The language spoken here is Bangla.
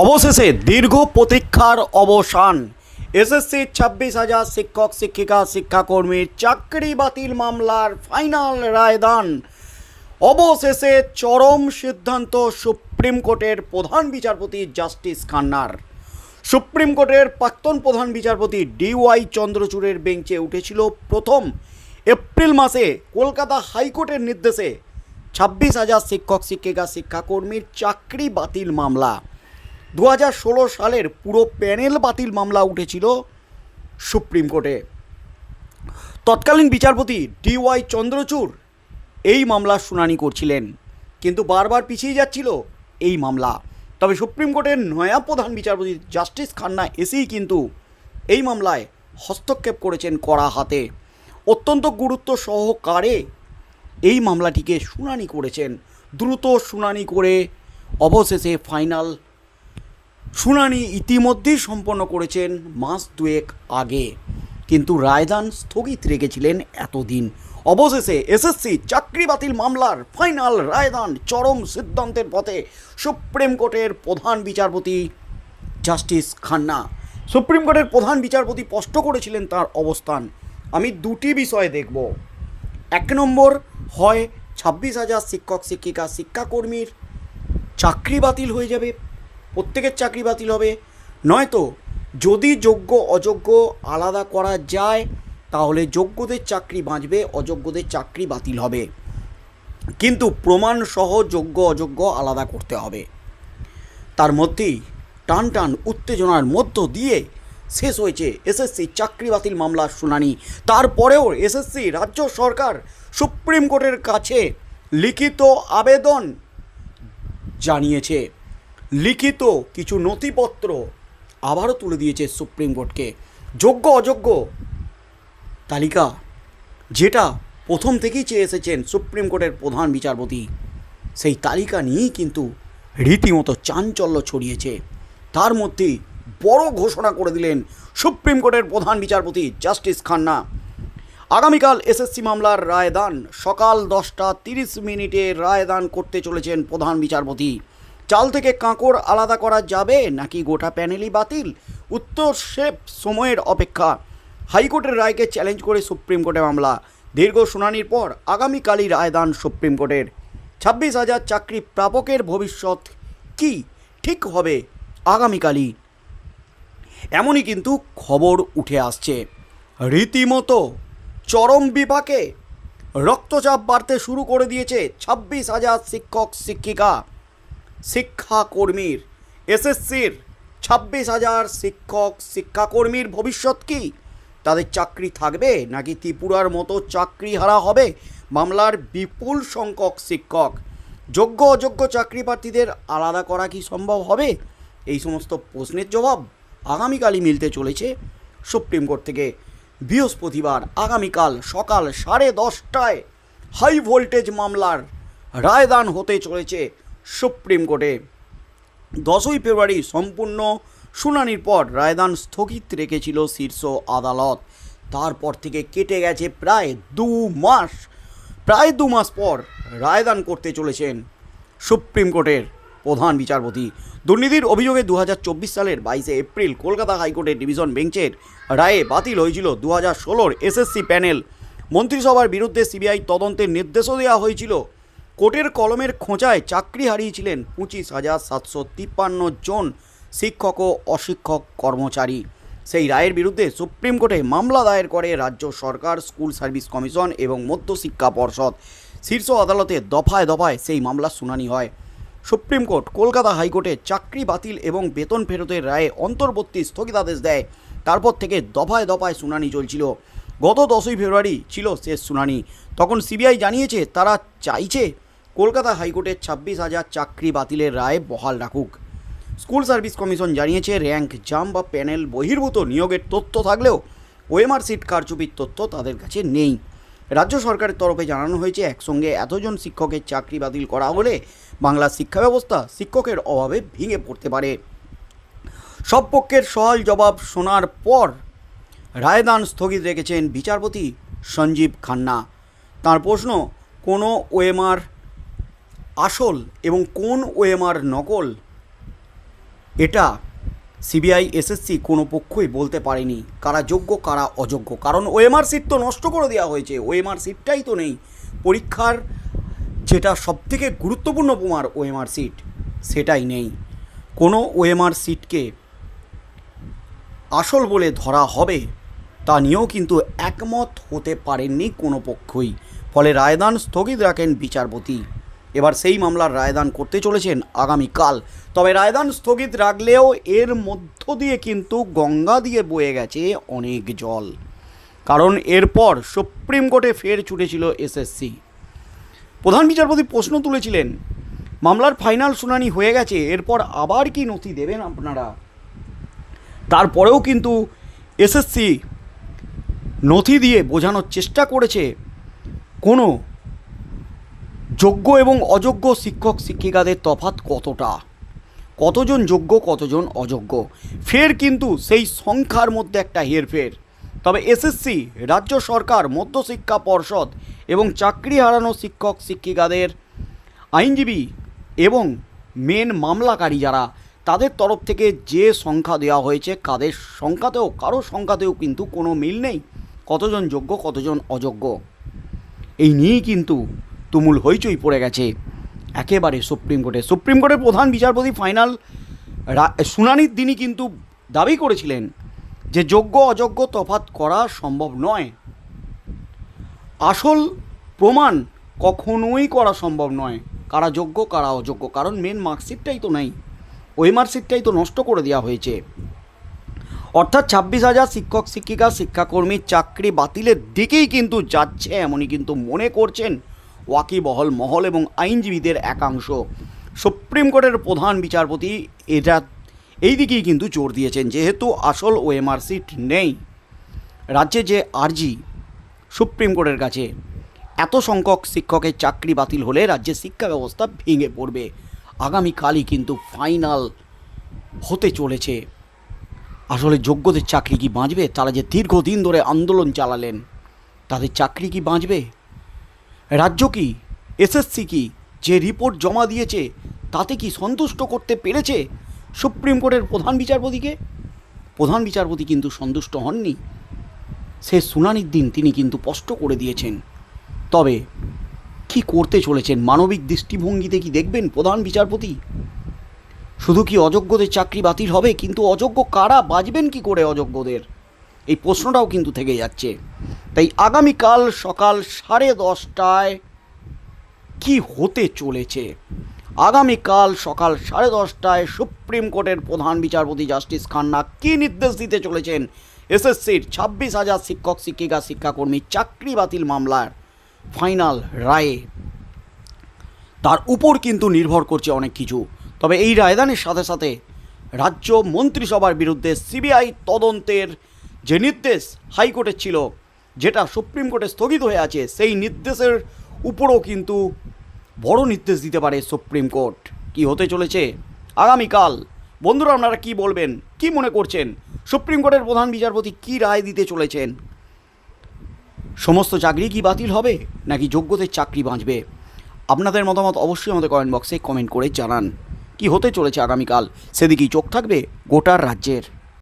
অবশেষে দীর্ঘ প্রতীক্ষার অবসান। এসএসসি ছাব্বিশ হাজার শিক্ষক, শিক্ষিকা শিক্ষাকর্মীর চাকরি বাতিল মামলার ফাইনাল রায়দান। অবশেষে চরম সিদ্ধান্ত সুপ্রিম কোর্টের প্রধান বিচারপতি জাস্টিস খান্নার। সুপ্রিম কোর্টের প্রাক্তন প্রধান বিচারপতি ডিওয়াই চন্দ্রচূড়ের বেঞ্চে উঠেছিল প্রথম এপ্রিল মাসে কলকাতা হাইকোর্টের নির্দেশে ছাব্বিশ হাজার শিক্ষক, শিক্ষিকা, শিক্ষাকর্মীর চাকরি বাতিল মামলা। দু সালের পুরো প্যানেল বাতিল মামলা উঠেছিল সুপ্রিম কোর্টে। তৎকালীন বিচারপতি ডি ওয়াই চন্দ্রচূড় এই মামলার শুনানি করছিলেন, কিন্তু বারবার পিছিয়ে যাচ্ছিল এই মামলা। তবে সুপ্রিম কোর্টের নয়া প্রধান বিচারপতি জাস্টিস খান্না এসেই কিন্তু এই মামলায় হস্তক্ষেপ করেছেন কড়া হাতে। অত্যন্ত গুরুত্ব সহকারে এই মামলাটিকে শুনানি করেছেন। দ্রুত শুনানি করে অবশেষে ফাইনাল শুনানি ইতিমধ্যেই সম্পন্ন করেছেন মাস দুয়েক আগে। কিন্তু রায়দান স্থগিত রেখেছিলেন এতদিন। অবশেষে এসএসসি চাকরি বাতিল মামলার ফাইনাল রায়দান চরম সিদ্ধান্তের পথে সুপ্রিম কোর্টের প্রধান বিচারপতি জাস্টিস খান্না। সুপ্রিম কোর্টের প্রধান বিচারপতি স্পষ্ট করেছিলেন তার অবস্থান। আমি দুটি বিষয় দেখব। এক নম্বর, হয় ছাব্বিশ হাজার শিক্ষক, শিক্ষিকা, শিক্ষাকর্মীর চাকরি বাতিল হয়ে যাবে। প্রত্যেকের চাকরি বাতিল হবে। নয়তো যদি যোগ্য, অযোগ্য আলাদা করা যায়, তাহলে যোগ্যদের চাকরি বাঁচবে, অযোগ্যদের চাকরি বাতিল হবে। কিন্তু প্রমাণ সহ যোগ্য, অযোগ্য আলাদা করতে হবে। তার মধ্যেই টান টান উত্তেজনার মধ্য দিয়ে শেষ হয়েছে এসএসসি চাকরি বাতিল মামলার শুনানি। তারপরেও এসএসসি রাজ্য সরকার সুপ্রিম কোর্টের কাছে লিখিত আবেদন জানিয়েছে। লিখিত কিছু নথিপত্র আবারও তুলে দিয়েছে সুপ্রিম কোর্টকে। যোগ্য, অযোগ্য তালিকা যেটা প্রথম থেকেই চেয়ে এসেছেন সুপ্রিম কোর্টের প্রধান বিচারপতি। সেই তালিকা নিয়েই কিন্তু রীতিমতো চাঞ্চল্য ছড়িয়েছে। তার মধ্যে বড় ঘোষণা করে দিলেন সুপ্রিম কোর্টের প্রধান বিচারপতি জাস্টিস খান্না। আগামীকাল এসএসসি মামলার রায়দান। সকাল দশটা তিরিশ মিনিটে রায়দান করতে চলেছেন প্রধান বিচারপতি। চাল থেকে কাঁকড় আলাদা করা যাবে নাকি গোটা প্যানেলই বাতিল? উত্তর শেপ সময়ের অপেক্ষা। হাইকোর্টের রায়কে চ্যালেঞ্জ করে সুপ্রিম কোর্টে মামলা। দীর্ঘ শুনানির পর আগামীকালই রায়দান সুপ্রিম কোর্টের। ছাব্বিশ হাজার চাকরি প্রাপকের ভবিষ্যৎ কি? ঠিক হবে আগামীকালই। এমনই কিন্তু খবর উঠে আসছে। রীতিমতো চরম বিপাকে রক্তচাপ বাড়তে শুরু করে দিয়েছে ছাব্বিশ হাজার শিক্ষক শিক্ষিকা শিক্ষাকর্মীর, এসএসসির ছাব্বিশ হাজার শিক্ষক শিক্ষাকর্মীর ভবিষ্যৎ কি? তাদের চাকরি থাকবে নাকি ত্রিপুরার মতো চাকরি হারা হবে মামলার বিপুল সংখ্যক শিক্ষক? যোগ্য অযোগ্য চাকরি প্রার্থীদের আলাদা করা কি সম্ভব হবে? এই সমস্ত প্রশ্নের জবাব আগামীকালই মিলতে চলেছে সুপ্রিম কোর্ট থেকে। বৃহস্পতিবার আগামীকাল সকাল সাড়ে দশটায় হাই ভোল্টেজ মামলার রায়দান হতে চলেছে সুপ্রিম কোর্টে। দশই ফেব্রুয়ারি সম্পূর্ণ শুনানির পর রায়দান স্থগিত রেখেছিল শীর্ষ আদালত। তারপর থেকে কেটে গেছে প্রায় দু মাস। প্রায় দু মাস পর রায়দান করতে চলেছেন সুপ্রিম কোর্টের প্রধান বিচারপতি। দুর্নীতির অভিযোগে দু হাজার চব্বিশ সালের বাইশে এপ্রিল কলকাতা হাইকোর্টের ডিভিশন বেঞ্চের রায়ে বাতিল হয়েছিল দু হাজার ষোলোর এসএসসি প্যানেল। মন্ত্রিসভার বিরুদ্ধে সিবিআই তদন্তের নির্দেশও দেওয়া হয়েছিল কোর্টের কলমের খোঁচায় চাকরি হারিয়েছিলেন পঁচিশ হাজার সাতশো তিপ্পান্ন জন শিক্ষক ও অশিক্ষক কর্মচারী। সেই রায়ের বিরুদ্ধে সুপ্রিম কোর্টে মামলা দায়ের করে রাজ্য সরকার, স্কুল সার্ভিস কমিশন এবং মধ্যশিক্ষা পর্ষদ। শীর্ষ আদালতে দফায় দফায় সেই মামলার শুনানি হয়। সুপ্রিম কোর্ট কলকাতা হাইকোর্টে চাকরি বাতিল এবং বেতন ফেরতের রায়ে অন্তর্বর্তী স্থগিতাদেশ দেয়। তারপর থেকে দফায় দফায় শুনানি চলছিল। গত দশই ফেব্রুয়ারি ছিল শেষ শুনানি। তখন সিবিআই জানিয়েছে, তারা চাইছে কলকাতা হাইকোর্টের ছাব্বিশ হাজার চাকরি বাতিলের রায় বহাল রাখুক। স্কুল সার্ভিস কমিশন জানিয়েছে, র্যাঙ্ক জাম বা প্যানেল বহির্ভূত নিয়োগের তথ্য থাকলেও ওএমআর সিট কারচুপির তথ্য তাদের কাছে নেই। রাজ্য সরকারের তরফে জানানো হয়েছে, একসঙ্গে এতজন শিক্ষকের চাকরি বাতিল করা হলে বাংলার শিক্ষা ব্যবস্থা শিক্ষকের অভাবে ভেঙে পড়তে পারে। সব পক্ষের সহজ জবাব শোনার পর রায়দান স্থগিত রেখেছেন বিচারপতি সঞ্জীব খান্না। তার প্রশ্ন, কোনো ওএমআর আসল এবং কোন ওএমআর নকল, এটা সিবিআই, এসএসসি কোনো পক্ষই বলতে পারেনি। কারা যোগ্য, কারা অযোগ্য। কারণ ওএমআর সিট তো নষ্ট করে দেওয়া হয়েছে। ওএমআর সিটটাই তো নেই। পরীক্ষার যেটা সবথেকে গুরুত্বপূর্ণ প্রমার ওএমআর সিট, সেটাই নেই। কোনো ওএমআর সিটকে আসল বলে ধরা হবে তা নিয়েও কিন্তু একমত হতে পারেননি কোনো পক্ষই। ফলে রায়দান স্থগিত রাখেন বিচারপতি। এবার সেই মামলার রায়দান করতে চলেছেন আগামীকাল। তবে রায়দান স্থগিত রাখলেও এর মধ্য দিয়ে কিন্তু গঙ্গা দিয়ে বয়ে গেছে অনেক জল। কারণ এরপর সুপ্রিম কোর্টে ফের ছুটেছিল এসএসসি প্রধান বিচারপতি প্রশ্ন তুলেছিলেন, মামলার ফাইনাল শুনানি হয়ে গেছে, এরপর আবার কি নথি দেবেন আপনারা? তারপরেও কিন্তু এসএসসি নথি দিয়ে বোঝানোর চেষ্টা করেছে, কোনো যোগ্য এবং অযোগ্য শিক্ষক শিক্ষিকাদের তফাৎ কতটা? কতজন যোগ্য, কতজন অযোগ্য? ফের কিন্তু সেই সংখ্যার মধ্যে একটা হেরফের। তবে এসএসসি, রাজ্য সরকার, মধ্যশিক্ষা পর্ষদ এবং চাকরি হারানো শিক্ষক শিক্ষিকাদের আইনজীবী এবং মেন মামলাকারী যারা, তাদের তরফ থেকে যে সংখ্যা দেওয়া হয়েছে, কাদের সংখ্যাতেও কারও সংখ্যাতেও কিন্তু কোনো মিল নেই। কতজন যোগ্য, কতজন অযোগ্য? এই নিয়েই কিন্তু তুমুল হইচই পড়ে গেছে। একেবারে সুপ্রিম কোর্টে। সুপ্রিম কোর্টের প্রধান বিচারপতি ফাইনাল শুনানির দিনই কিন্তু দাবি করেছিলেন যে যোগ্য অযোগ্য তফাৎ করা সম্ভব নয়। আসল প্রমাণ কখনোই করা সম্ভব নয়। কারা যোগ্য, কারা অযোগ্য। কারণ মেন মার্কশিটটাই তো নেই। ওই মার্কশিটটাই তো নষ্ট করে দেওয়া হয়েছে। অর্থাৎ ছাব্বিশ হাজার শিক্ষক, শিক্ষিকা শিক্ষাকর্মীর চাকরি বাতিলের দিকেই কিন্তু যাচ্ছে এমনই কিন্তু মনে করছেন ওয়াকিবহল, মহল এবং আইনজীবীদের একাংশ। সুপ্রিম কোর্টের প্রধান বিচারপতি এটা, এই দিকেই কিন্তু জোর দিয়েছেন, যেহেতু আসল ওএমআর সিট নেই। রাজ্যে যে আর্জি সুপ্রিম কোর্টের কাছে, এত সংখ্যক শিক্ষকের চাকরি বাতিল হলে রাজ্যের শিক্ষা ব্যবস্থা ভেঙে পড়বে। আগামীকালই কিন্তু ফাইনাল হতে চলেছে। আসলে যোগ্যদের চাকরি কি বাঁচবে? তারা যে দীর্ঘদিন ধরে আন্দোলন চালালেন, তাদের চাকরি কি বাঁচবে? রাজ্য কি? এসএসসি কি? যে রিপোর্ট জমা দিয়েছে, তাতে কি সন্তুষ্ট করতে পেরেছে সুপ্রিম কোর্টের প্রধান বিচারপতিকে? প্রধান বিচারপতি কিন্তু সন্তুষ্ট হননি। সে শুনানির দিন তিনি কিন্তু স্পষ্ট করে দিয়েছেন। তবে কি করতে চলেছেন? মানবিক দৃষ্টিভঙ্গিতে কি দেখবেন প্রধান বিচারপতি? শুধু কি অযোগ্যদের চাকরি বাতিল হবে? কিন্তু অযোগ্য কারা? বাজবেন কি করে অযোগ্যদের? এই প্রশ্নটাও কিন্তু থেকে যাচ্ছে। তাই আগামীকাল সকাল সাড়ে দশটায় কি হতে চলেছে? আগামীকাল সকাল সাড়ে দশটায় সুপ্রিম কোর্টের প্রধান বিচারপতি জাস্টিস খান্না কী নির্দেশ দিতে চলেছেন? এসএসসির ছাব্বিশ হাজার শিক্ষক, শিক্ষিকা, শিক্ষাকর্মী চাকরি বাতিল মামলার ফাইনাল রায়ে। তার উপর কিন্তু নির্ভর করছে অনেক কিছু। তবে এই রায়দানের সাথে সাথে রাজ্য মন্ত্রিসভার বিরুদ্ধে সিবিআই তদন্তের যে নির্দেশ হাইকোর্টের ছিল যেটা সুপ্রিম কোর্টে স্থগিত হয়ে আছে, সেই নির্দেশের উপরও কিন্তু বড় নির্দেশ দিতে পারে সুপ্রিম কোর্ট। কি হতে চলেছে? আগামীকাল। বন্ধুরা, আপনারা কি বলবেন? কি মনে করছেন? সুপ্রিম কোর্টের প্রধান বিচারপতি কি রায় দিতে চলেছেন? সমস্ত চাকরি কি বাতিল হবে, নাকি যোগ্যদের চাকরি বাঁচবে? আপনাদের মতামত অবশ্যই আমাদের কমেন্ট বক্সে কমেন্ট করে জানান। কি হতে চলেছে আগামীকাল? সেদিকেই চোখ থাকবে গোটার রাজ্যের।